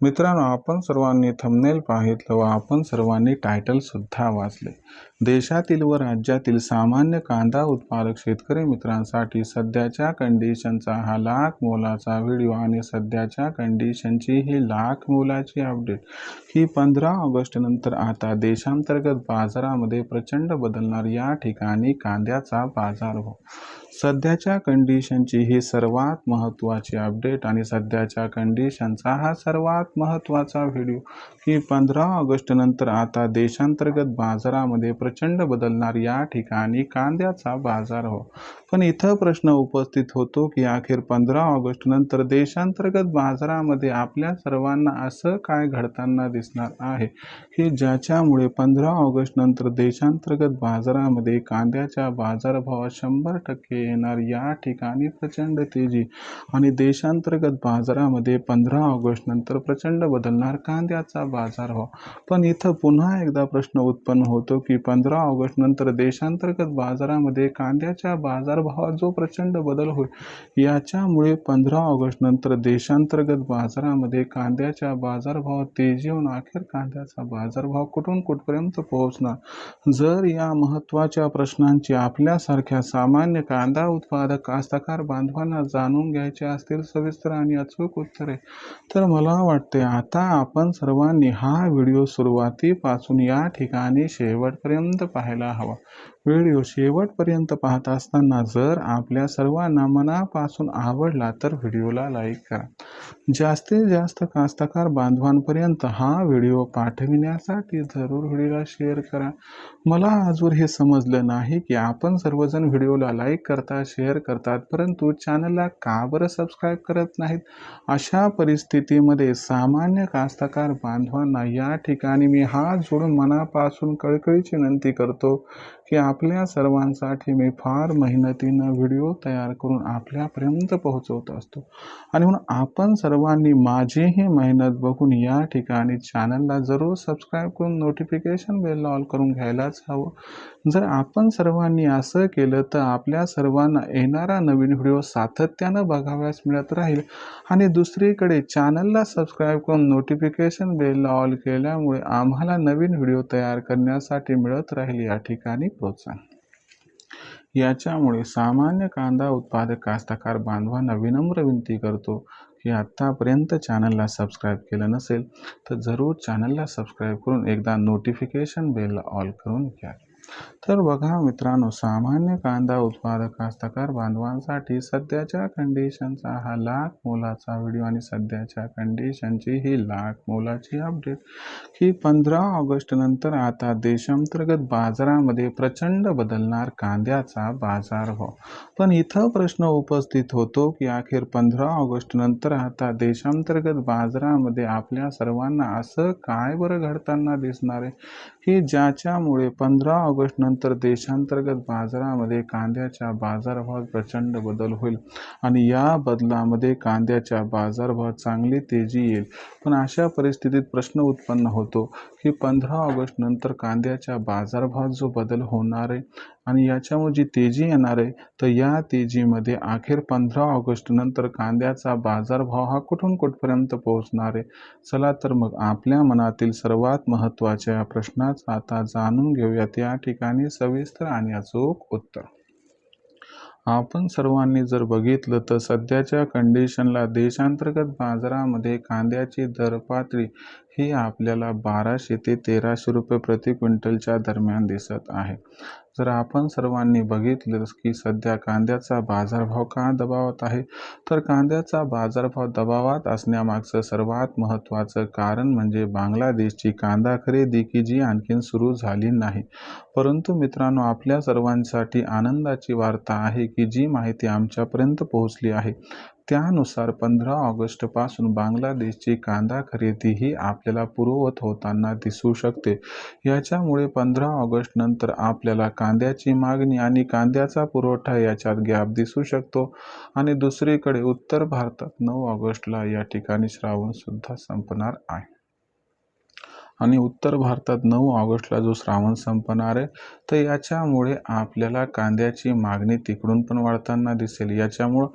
मित्रांनो आपण सर्वांनी थंबनेल पाहितलं व आपण सर्वांनी टायटलसुद्धा वाचले. देशातील व राज्यातील सामान्य कांदा उत्पादक शेतकरी मित्रांसाठी सध्याच्या कंडिशनचा हा लाख मोलाचा व्हिडिओ आणि सध्याच्या कंडिशनची ही लाख मोलाची अपडेट ही पंधरा ऑगस्टनंतर आता देशांतर्गत बाजारामध्ये प्रचंड बदलणार या ठिकाणी कांद्याचा बाजार हो. सध्याच्या कंडिशनची ही सर्वात महत्त्वाची अपडेट आणि सध्याच्या कंडिशनचा हा सर्वात महत्त्वाचा व्हिडिओ की पंधरा ऑगस्टनंतर आता देशांतर्गत बाजारामध्ये प्रचंड बदलणार या ठिकाणी कांद्याचा बाजार हो. पण इथं प्रश्न उपस्थित होतो की अखेर पंधरा ऑगस्टनंतर देशांतर्गत बाजारामध्ये आपल्या सर्वांना असं काय घडताना दिसणार आहे? की ज्याच्यामुळे पंधरा ऑगस्टनंतर देशांतर्गत बाजारामध्ये कांद्याच्या बाजारभावात शंभर टक्के येणार या ठिकाणी प्रचंड तेजी. आणि देशांतर्गत बाजारामध्ये पंधरा ऑगस्ट नंतर प्रचंड बदलणार कांद्याचा बाजारभाव हो. पण इथं पुन्हा एकदा प्रश्न उत्पन्न होतो की पंधरा ऑगस्ट नंतर देशांतर्गत बाजारामध्ये कांद्याच्या बाजारभावात जो प्रचंड बदल होईल याच्यामुळे पंधरा ऑगस्ट नंतर देशांतर्गत बाजारामध्ये कांद्याच्या बाजारभावात तेजी होऊन अखेर कांद्याचा बाजारभाव कुठून कुठपर्यंत पोहोचणार? जर या महत्त्वाच्या प्रश्नांची आपल्यासारख्या सामान्य कांदा उत्पादक कास्तकार बांधवांना जाणून घ्यायचे असतील सविस्तर आणि अचूक उत्तरे तर मला वाटते आता आपण सर्वांनी हा व्हिडिओ सुरुवातीपासून या ठिकाणी शेवटपर्यंत पाहायला हवा. व्हिडिओ शेवटपर्यंत पाहत असताना जर आपल्या सर्वांना मनापासून आवडला तर व्हिडिओला लाईक करा. जास्तीत जास्त कास्तकार बांधवांपर्यंत हा व्हिडिओ पाठविण्यासाठी जरूर व्हिडिओला शेअर करा. मला अजून हे समजलं नाही की आपण सर्वजण व्हिडिओला लाईक करता करतात शेअर करतात. परंतु चॅनलला का बरं सबस्क्राईब करत नाहीत? अशा परिस्थितीमध्ये सामान्य कास्तकार बांधवांना या ठिकाणी मी हात जोडून मनापासून कळकळीची विनंती करतो. की आपल्या सर्वांसाठी मी फार मेहनतीनं व्हिडिओ तयार करून आपल्यापर्यंत पोहोचवत असतो. आणि म्हणून आपण सर्वांनी माझीही मेहनत बघून या ठिकाणी चॅनलला जरूर सबस्क्राईब करून नोटिफिकेशन बेल ऑल करून घ्यायलाच हवं. जर आपण सर्वांनी असं केलं तर आपल्या सर्वांना येणारा नवीन व्हिडिओ सातत्यानं बघाव्यास मिळत राहील. आणि दुसरीकडे चॅनलला सबस्क्राईब करून नोटिफिकेशन बेलला ऑल केल्यामुळे आम्हाला नवीन व्हिडिओ तयार करण्यासाठी मिळत राहील या ठिकाणी प्रोत्साहन याच्यामुळे सामान्य कांदा उत्पादक कास्तकार बांधवांना विनम्र विनंती करतो की आत्तापर्यंत चॅनलला सबस्क्राईब केलं नसेल तर जरूर चॅनलला सबस्क्राईब करून एकदा नोटिफिकेशन बेलला ऑल करून घ्या. तर बघा मित्रांनो सामान्य कांदा उत्पादक कास्तकार बांधवांसाठी सध्याच्या कंडिशनचा हा लाख मोलाचा व्हिडिओ आणि सध्याच्या कंडिशनची ही लाख मोलाची अपडेट ही पंधरा ऑगस्ट नंतर आता देशांतर्गत बाजारामध्ये प्रचंड बदलणार कांद्याचा बाजार हो पण इथं प्रश्न उपस्थित होतो की अखेर पंधरा ऑगस्ट नंतर आता देशांतर्गत बाजारामध्ये आपल्या सर्वांना असं काय बरं घडताना दिसणार आहे? की ज्याच्यामुळे पंधरा ऑगस्ट नंतर देशांतर्गत बाजारामध्ये कांद्याच्या बाजारभावात प्रचंड बदल होईल आणि या बदलामध्ये कांद्याच्या बाजारभावात चांगली तेजी येईल. पण अशा परिस्थितीत प्रश्न उत्पन्न होतो. की पंधरा ऑगस्ट नंतर कांद्याच्या बाजारभावात जो बदल होणार आहे आणि याच्यामुळे जी तेजी येणार आहे तर या तेजीमध्ये अखेर पंधरा ऑगस्ट नंतर कांद्याचा बाजारभाव हा कुठून कुठपर्यंत पोहोचणार आहे? चला तर मग आपल्या मनातील सर्वात महत्त्वाच्या या प्रश्नाचं आता जाणून घेऊयात. या ठिकाणी सविस्तर आणि अचूक उत्तर. आपण सर्वांनी जर बघितलं तर सध्याच्या कंडिशनला देशांतर्गत बाजारामध्ये कांद्याची दर पातळी ही आपल्याला बाराशे ते तेराशे रुपये प्रति क्विंटलच्या दरम्यान दिसत आहे. जर आपण सर्वांनी बघितलं की सध्या कांद्याचा बाजारभाव का दबावात आहे तर कांद्याचा बाजारभाव दबावात असण्यामागचं सर्वात महत्त्वाचं कारण म्हणजे बांगलादेशची कांदा खरेदी की जी आणखीन सुरू झाली नाही. परंतु मित्रांनो आपल्या सर्वांसाठी आनंदाची वार्ता आहे की जी माहिती आमच्यापर्यंत पोहोचली आहे. त्यानुसार पंधरा ऑगस्टपासून बांगलादेशची कांदा खरेदी ही आपल्याला पूर्ववत होताना दिसू शकते. याच्यामुळे पंधरा ऑगस्ट नंतर आपल्याला कांद्याची मागणी आणि कांद्याचा पुरवठा याच्यात गॅप दिसू शकतो. आणि दुसरीकडे उत्तर भारतात नऊ ऑगस्टला या ठिकाणी श्रावणसुद्धा संपणार आहे. आणि उत्तर भारतात नऊ ऑगस्टला जो श्रावण संपणार आहे तर याच्यामुळे आपल्याला कांद्याची मागणी तिकडून पण वाढताना दिसेल. याच्यामुळं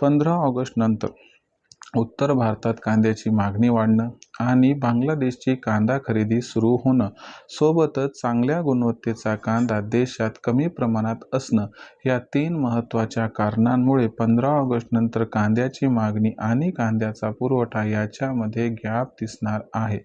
पंधरा ऑगस्ट नंतर उत्तर भारतात कांद्याची मागणी वाढणं आणि बांगलादेशची कांदा खरेदी सुरू होणं सोबतच चांगल्या गुणवत्तेचा कांदा देशात कमी प्रमाणात असणं या तीन महत्त्वाच्या कारणांमुळे पंधरा ऑगस्टनंतर कांद्याची मागणी आणि कांद्याचा पुरवठा याच्यामध्ये गॅप दिसणार आहे.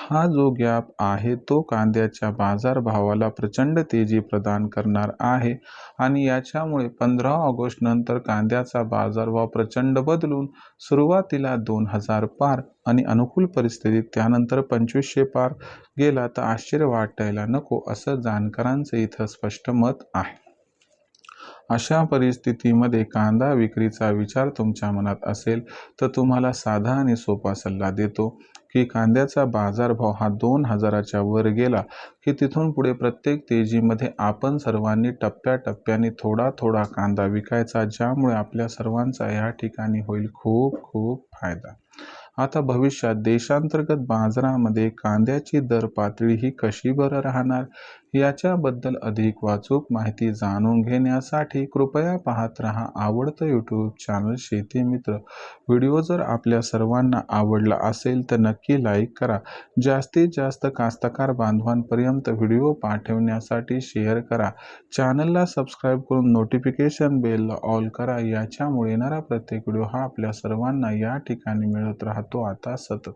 हा जो गॅप आहे तो कांद्याच्या बाजारभावाला प्रचंड तेजी प्रदान करणार आहे आणि याच्यामुळे पंधरा ऑगस्टनंतर कांद्याचा बाजारभाव प्रचंड बदलून सुरुवात सुरुवातीला दोन हजार पार आणि अनुकूल परिस्थितीत त्यानंतर पंचवीसशे पार गेला तर आश्चर्य वाटायला नको असं जाणकारांचं इथं स्पष्ट मत आहे. अशा परिस्थितीमध्ये कांदा विक्रीचा विचार तुमच्या मनात असेल तर तुम्हाला साधा आणि सोपा सल्ला देतो. की कांद्याचा बाजारभाव हा दोन हजाराच्या वर गेला की तिथून पुढे प्रत्येक तेजीमध्ये आपण सर्वांनी टप्प्याटप्प्याने थोडा थोडा कांदा विकायचा ज्यामुळे आपल्या सर्वांचा या ठिकाणी होईल खूप खूप फायदा. आता भविष्यात देशांतर्गत बाजारामध्ये कांद्याची दर पातळी ही कशी बरं राहणार? याच्याबद्दल अधिक वाचूक माहिती जाणून घेण्यासाठी कृपया पाहत रहा आवडतं यूट्यूब चॅनल शेती मित्र. व्हिडिओ जर आपल्या सर्वांना आवडला असेल तर नक्की लाईक करा. जास्तीत जास्त कास्तकार बांधवांपर्यंत व्हिडिओ पाठवण्यासाठी शेअर करा. चॅनलला सबस्क्राईब करून नोटिफिकेशन बेलला ऑल करा. याच्यामुळे येणारा प्रत्येक व्हिडिओ हा आपल्या सर्वांना या ठिकाणी मिळत राहतो. आता सतत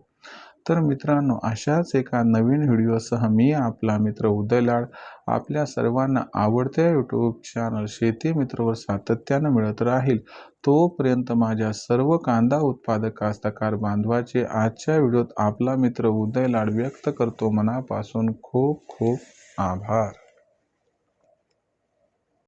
तर मित्रांनो अशाच एका नवीन व्हिडिओसह मी आपला मित्र उदय लाड आपल्या सर्वांना आवडत्या यूट्यूब चॅनल शेती मित्रवर सातत्यानं मिळत राहील. तोपर्यंत माझ्या सर्व कांदा उत्पादक कास्तकार बांधवाचे आजच्या व्हिडिओत आपला मित्र उदय लाड व्यक्त करतो. मनापासून खूप खूप आभार.